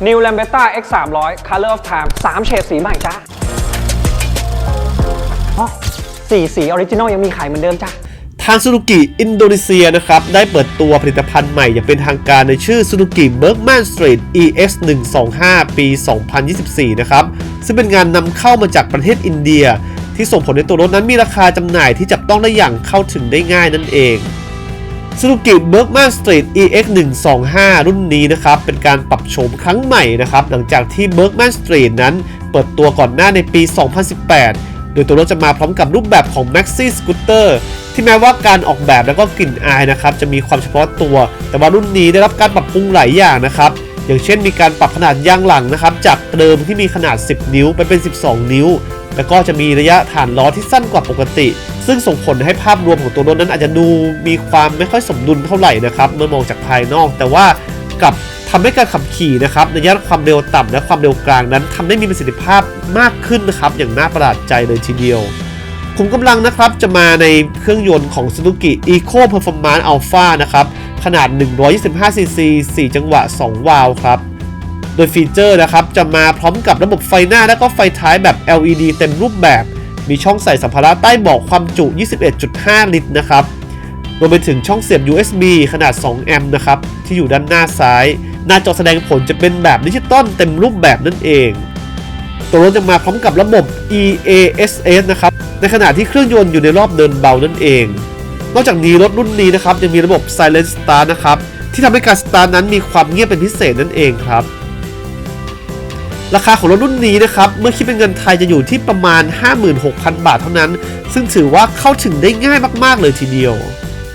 New Lambretta X 3 0 0 Color of Time 3 เฉดสีใหม่จ้าอ๋อสีสีออริจินอลยังมีขายเหมือนเดิมจ้าทางซูซูกิอินโดนีเซียนะครับ ได้เปิดตัวผลิตภัณฑ์ใหม่อย่างเป็นทางการในชื่อ Suzuki Bergman Street EX 125ปี 2024 นะครับ ซึ่งเป็นงานนำเข้ามาจากประเทศอินเดีย ที่ส่งผลให้ตัวรถนั้นมีราคาจำหน่ายที่จับต้องได้อย่างเข้าถึงได้ง่ายนั่นเอง Suzuki Bergman Street EX 125รุ่นนี้นะครับ เป็นการปรับโฉมครั้งใหม่นะครับ หลังจากที่ Bergman Street นั้น เปิดตัวก่อนหน้าในปี 2018 โดยตัวรถจะมาพร้อมกับรูปแบบของ Maxi Scooter ที่แม้ว่าการออกแบบแล้วก็กลิ่นอายนะครับ จะมีความเฉพาะตัว แต่ว่ารุ่นนี้ได้รับการปรับปรุงหลายอย่างนะครับ อย่างเช่นมีการปรับขนาดยางหลังนะครับ จากเดิมที่มีขนาด 10 นิ้วไปเป็น 12 นิ้ว แล้วก็จะมีระยะฐานล้อที่สั้นกว่าปกติ ซึ่งส่งผลให้ภาพรวมของตัวรถนั้นอาจจะดูมีความไม่ค่อยสมดุลเท่าไหร่นะครับเมื่อมองจากภายนอก แต่ว่ากับทำให้การขับขี่นะครับในระยะความเร็วต่ำและความเร็วกลางนั้นทำได้มีประสิทธิภาพมากขึ้นนะครับอย่างน่าประหลาดใจเลยทีเดียวขุมกำลังนะครับจะมาในเครื่องยนต์ของ Suzuki Eco Performance Alpha นะครับขนาด 125cc 4 จังหวะ 2 วาล์วครับโดยฟีเจอร์นะครับจะมาพร้อมกับระบบไฟหน้าและก็ไฟท้ายแบบ LED เต็มรูปแบบ มีช่องใส่สัมภาระใต้เบาะความจุ 21.5 ลิตรนะครับ รวมไปถึงช่องเสียบ USB ขนาด 2 แอมป์นะครับ ที่อยู่ด้านหน้าซ้าย หน้าจอแสดงผลจะเป็นแบบดิจิตอลเต็มรูปแบบนั่นเอง ตัวรถจะมาพร้อมกับระบบ EASS นะครับ ในขณะที่เครื่องยนต์อยู่ในรอบเดินเบานั่นเอง นอกจากนี้รถรุ่นนี้นะครับยังมีระบบ Silent Start นะครับที่ทำให้การสตาร์ทนั้นมีความเงียบเป็นพิเศษนั่นเองครับ ราคาของรถรุ่นนี้นะครับ เมื่อคิดเป็นเงินไทยจะอยู่ที่ประมาณ 56,000 บาทเท่านั้น ซึ่งถือว่าเข้าถึงได้ง่ายมาก ๆ เลยทีเดียว